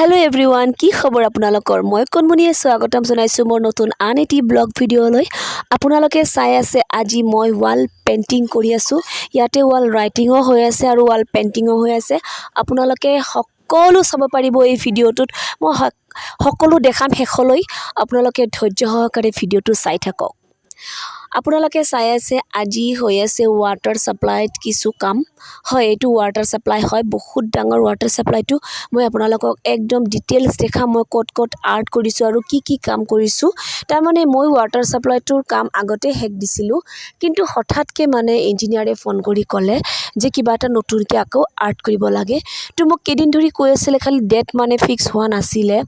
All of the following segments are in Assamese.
হেল্ল' এভৰিৱান কি খবৰ আপোনালোকৰ? মই কণমণিয়ে স্বাগতম জনাইছোঁ মোৰ নতুন আন এটি ব্লগ ভিডিঅ'লৈ। আপোনালোকে চাই আছে আজি মই ৱাল পেইণ্টিং কৰি আছোঁ। ইয়াতে ৱাল ৰাইটিঙো হৈ আছে আৰু ৱাল পেইণ্টিঙো হৈ আছে। আপোনালোকে সকলো চাব পাৰিব এই ভিডিঅ'টোত। মই সকলো দেখাম শেষলৈ। আপোনালোকে ধৈৰ্য সহকাৰে ভিডিঅ'টো চাই থাকক। আপোনালোকে চাই আছে আজি হৈ আছে ৱাটাৰ ছাপ্লাইত কিছু কাম। হয় এইটো ৱাটাৰ ছাপ্লাই হয় বহুত ডাঙৰ ৱাটাৰ ছাপ্লাইটো মই আপোনালোকক একদম ডিটেইলছ দেখাম মই ক'ত ক'ত আৰ্ট কৰিছোঁ আৰু কি কি কাম কৰিছোঁ। তাৰমানে মই ৱাটাৰ ছাপ্লাইটোৰ কাম আগতে শেষ দিছিলোঁ কিন্তু হঠাৎকৈ মানে ইঞ্জিনিয়াৰে ফোন কৰি ক'লে যে কিবা এটা নতুনকৈ আকৌ আৰ্ট কৰিব লাগে। তো মোক কেইদিন ধৰি কৈ আছিলে খালি ডেট মানে ফিক্স হোৱা নাছিলে।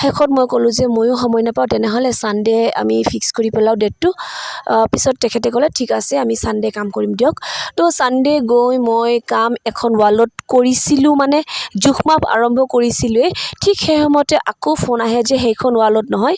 শেষত মই ক'লোঁ যে ময়ো সময় নাপাওঁ তেনেহ'লে ছানডে আমি ফিক্স কৰি পেলাওঁ ডেটটো পিছত তেখেতে ক'লে ঠিক আছে আমি ছানডে কাম কৰিম দিয়ক। তো ছানডে গৈ মই কাম এখন ৱালত কৰিছিলোঁ মানে জোখ মাপ আৰম্ভ কৰিছিলোঁৱেই। ঠিক সেই সময়তে আকৌ ফোন আহে যে সেইখন ৱালত নহয়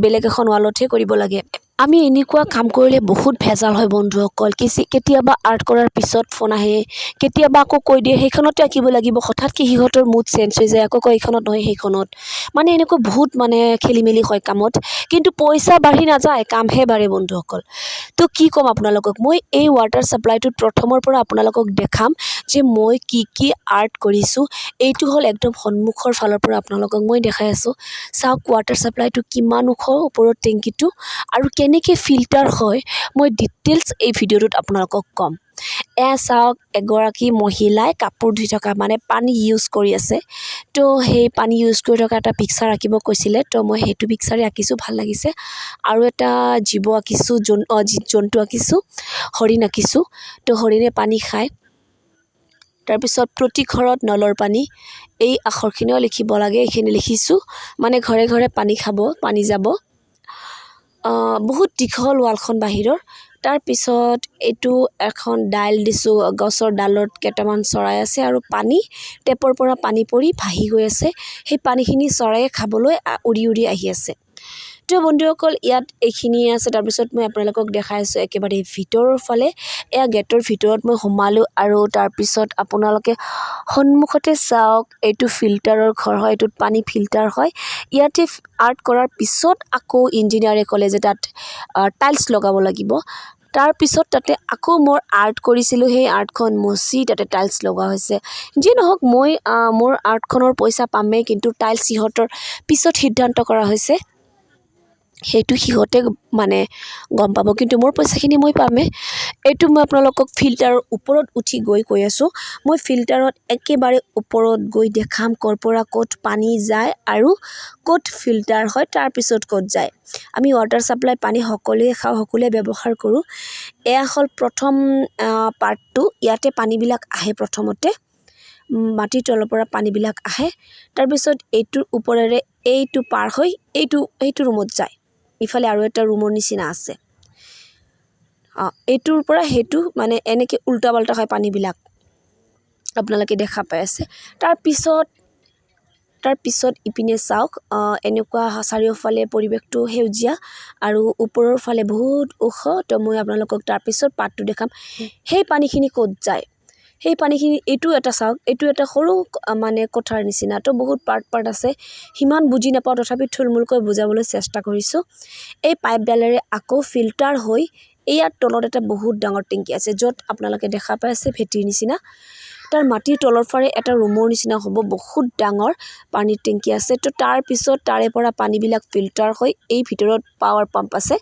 বেলেগ এখন ৱালতহে কৰিব লাগে। আমি এনেকুৱা কাম কৰিলে বহুত ভেজাল হয় বন্ধুসকল। কিছি কেতিয়াবা আৰ্ট কৰাৰ পিছত ফোন আহে কেতিয়াবা আকৌ কৈ দিয়ে সেইখনতে আঁকিব লাগিব। হঠাৎকৈ সিহঁতৰ মুড চেঞ্জ হৈ যায় আকৌ কয় এইখনত নহয় সেইখনত। মানে এনেকুৱা বহুত মানে খেলি মেলি হয় কামত। কিন্তু পইচা বাঢ়ি নাযায় কামহে বাঢ়ে বন্ধুসকল। তো কি ক'ম আপোনালোকক? মই এই ৱাটাৰ ছাপ্লাইটোত প্ৰথমৰ পৰা আপোনালোকক দেখাম যে মই কি কি আৰ্ট কৰিছোঁ। এইটো হ'ল একদম সন্মুখৰ ফালৰ পৰা আপোনালোকক মই দেখাই আছোঁ। চাওক ৱাটাৰ ছাপ্লাইটো কিমান ওখ ওপৰত টেংকিটো। আৰু কেনেকৈ ফিল্টাৰ হয় মই ডিটেইলছ এই ভিডিঅ'টোত আপোনালোকক ক'ম। এয়া চাওক এগৰাকী মহিলাই কাপোৰ ধুই থকা মানে পানী ইউজ কৰি আছে। তো সেই পানী ইউজ কৰি থকা এটা পিকচাৰ আঁকিব কৈছিলে তো মই সেইটো পিকচাৰে আঁকিছোঁ ভাল লাগিছে। আৰু এটা জীৱ আঁকিছোঁ জন জন্তু আঁকিছোঁ হৰিণ আঁকিছোঁ তো হৰিণে পানী খায়। তাৰপিছত প্ৰতি ঘৰত নলৰ পানী এই আখৰখিনিও লিখিব লাগে এইখিনি লিখিছোঁ। মানে ঘৰে ঘৰে পানী খাব পানী যাব। বহুত দীঘল ৱালখন বাহিৰৰ। তাৰপিছত এইটো এখন ডাইল দিছোঁ, গছৰ ডালত কেইটামান চৰাই আছে আৰু পানী, টেপৰ পৰা পানী পৰি ভাহি গৈ আছে। সেই পানীখিনি চৰায়ে খাবলৈ উৰি উৰি আহি আছে। তো বন্ধুসকল ইয়াত এইখিনিয়ে আছে। তাৰপিছত মই আপোনালোকক দেখাই আছোঁ একেবাৰে ভিতৰৰ ফালে। এয়া গেটৰ ভিতৰত মই সোমালোঁ আৰু তাৰপিছত আপোনালোকে সন্মুখতে চাওক এইটো ফিল্টাৰৰ ঘৰ হয় এইটোত পানী ফিল্টাৰ হয়। ইয়াতে আৰ্ট কৰাৰ পিছত আকৌ ইঞ্জিনিয়াৰে ক'লে যে তাত টাইলছ লগাব লাগিব। তাৰপিছত তাতে আকৌ মই আৰ্ট কৰিছিলোঁ সেই আৰ্টখন মচি তাতে টাইলছ লগোৱা হৈছে। যিয়ে নহওক মই মোৰ আৰ্টখনৰ পইচা পামেই কিন্তু টাইলছ সিহঁতৰ পিছত সিদ্ধান্ত কৰা হৈছে। সেইটো সিহঁতে মানে গম পাব। কিন্তু মোৰ পইচাখিনি মই পামেই এইটো মই আপোনালোকক ফিল্টাৰৰ ওপৰত উঠি গৈ কৈ আছোঁ। মই ফিল্টাৰত একেবাৰে ওপৰত গৈ দেখাম ক'ৰ পৰা ক'ত পানী যায় আৰু ক'ত ফিল্টাৰ হয় তাৰপিছত ক'ত যায়। আমি ৱাটাৰ ছাপ্লাই পানী সকলোৱে খাওঁ সকলোৱে ব্যৱহাৰ কৰোঁ। এয়া হ'ল প্ৰথম পাৰ্টটো। ইয়াতে পানীবিলাক আহে প্ৰথমতে। মাটিৰ তলৰ পৰা পানীবিলাক আহে। তাৰপিছত এইটোৰ ওপৰেৰে এইটো পাৰ হৈ এইটো এইটো ৰুমত যায়। ইফালে আৰু এটা ৰুমৰ নিচিনা আছে। অঁ এইটোৰ পৰা সেইটো মানে এনেকৈ উল্টা পাল্টা হয় পানীবিলাক। আপোনালোকে দেখা পাই আছে। তাৰপিছত তাৰপিছত ইপিনে চাওক এনেকুৱা চাৰিওফালে পৰিৱেশটো সেউজীয়া আৰু ওপৰৰ ফালে বহুত ওখ। তো মই আপোনালোকক তাৰপিছত পাতটো দেখাম। সেই পানীখিনি ক'ত যায়? সেই পানীখিনি এইটো এটা চাওক এইটো এটা সৰু মানে কোঠাৰ নিচিনা। তো বহুত পাৰ্ট পাৰ্ট আছে। সিমান বুজি নাপাওঁ তথাপি থুলমূলকৈ বুজাবলৈ চেষ্টা কৰিছোঁ। এই পাইপডালেৰে আকৌ ফিল্টাৰ হৈ ইয়াৰ তলত এটা বহুত ডাঙৰ টেংকি আছে য'ত আপোনালোকে দেখা পাই আছে ভেটিৰ নিচিনা। তাৰ মাটিৰ তলৰ ফালে এটা ৰুমৰ নিচিনা হ'ব বহুত ডাঙৰ পানীৰ টেংকি আছে। তো তাৰপিছত তাৰে পৰা পানীবিলাক ফিল্টাৰ হৈ এই ভিতৰত পাৱাৰ পাম্প আছে।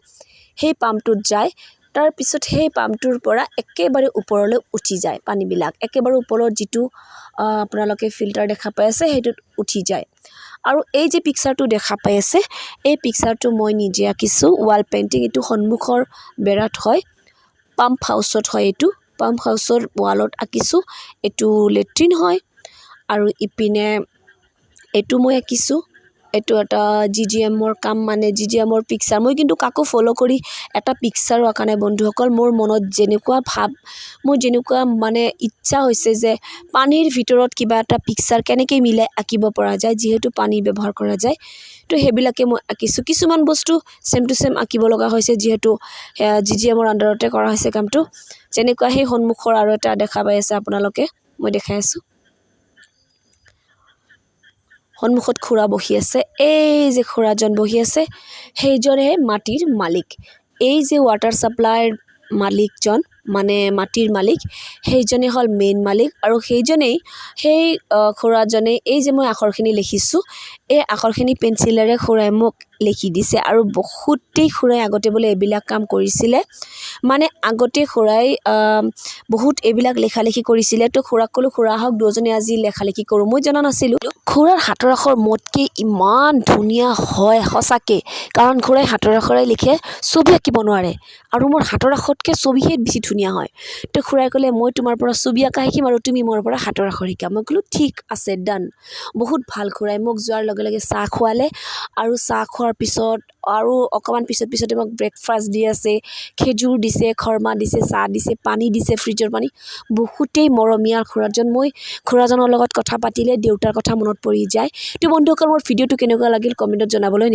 সেই পাম্পটোত যায়। তাৰপিছত সেই পাম্পটোৰ পৰা একেবাৰে ওপৰলৈ উঠি যায় পানীবিলাক। একেবাৰে ওপৰত যিটো আপোনালোকে ফিল্টাৰ দেখা পাই আছে সেইটোত উঠি যায়। আৰু এই যে পিকচাৰটো দেখা পাই আছে এই পিকচাৰটো মই নিজে আঁকিছোঁ। ৱাল পেইণ্টিং এইটো সন্মুখৰ বেৰাত হয় পাম্প হাউচত হয় এইটো। পাম্প হাউচৰ ৱালত আঁকিছোঁ এইটো লেট্ৰিন হয়। আৰু ইপিনে এইটো মই আঁকিছোঁ। এইটো এটা জি জি এমৰ কাম মানে জি জি এমৰ পিকচাৰ মই কিন্তু কাকো ফ'ল' কৰি এটা পিকচাৰো আঁকা নাই বন্ধুসকল, মোৰ মনত যেনেকুৱা ভাৱ, মোৰ যেনেকুৱা মানে ইচ্ছা হৈছে যে পানীৰ ভিতৰত কিবা এটা পিকচাৰ কেনেকৈ মিলাই আঁকিব পৰা যায়, যিহেতু পানী ব্যৱহাৰ কৰা যায়। তো সেইবিলাকে মই আঁকিছোঁ। কিছুমান বস্তু ছেম টু ছেম আঁকিব লগা হৈছে, যিহেতু জি জি এমৰ আণ্ডাৰতে কৰা হৈছে কামটো। যেনেকুৱা সেই সন্মুখৰ আৰু এটা দেখা পাই আছে আপোনালোকে, মই দেখাই আছোঁ। সন্মুখত খুৰা বহি আছে। এই যে খুৰাজন বহি আছে সেইজনহে মাটিৰ মালিক। এই যে ৱাটাৰ ছাপ্লাইৰ মালিকজন মানে মাটিৰ মালিক, সেইজনে হ'ল মেইন মালিক। আৰু সেইজনেই, সেই খুৰাজনেই, এই যে মই আখৰখিনি লিখিছোঁ এই আখৰখিনি পেঞ্চিলেৰে খুৰাই মোক লিখি দিছে আৰু বহুতেই খুৰাই আগতে বোলে এইবিলাক কাম কৰিছিলে। মানে আগতে খুৰাই বহুত এইবিলাক লেখা লেখি কৰিছিলে। তো খুৰাক ক'লোঁ, খুৰা হওক দুজনে আজি লেখা লেখি কৰোঁ। মই জনা নাছিলোঁ। খুৰাৰ হাতৰ আখৰ মোতকৈ ইমান ধুনীয়া হয় সঁচাকৈ। কাৰণ খুৰাই হাতৰ আখৰে লিখে, ছবি আঁকিব নোৱাৰে। আৰু মোৰ হাতৰ আখৰতকৈ ছবিহে বেছি ধুনীয়া হয়। তো খুৰাই ক'লে, মই তোমাৰ পৰা ছবি আঁকা শিকিম আৰু তুমি মোৰ পৰা হাতৰ আখৰ শিকা। মই ক'লোঁ, ঠিক আছে ডান বহুত ভালো খুৰাই মোক যোৱাৰ লগে লগে চাহ খোৱালে। আৰু চাহ খোৱাৰ পিছত আৰু অকণমান পিছত পিছতে মোক ব্ৰেকফাষ্ট দি আছে খেজুৰ দিছে খৰ্মা দিছে চাহ দিছে পানী দিছে ফ্ৰিজৰ পানী। বহুতেই মৰমীয়াল খুৰাজন। মই খুৰাজনৰ লগত কথা পাতিলে দেউতাৰ কথা মনত পৰি যায়। তো বন্ধুসকল মোৰ ভিডিঅ'টো কেনেকুৱা লাগিল কমেণ্টত জনাবলৈ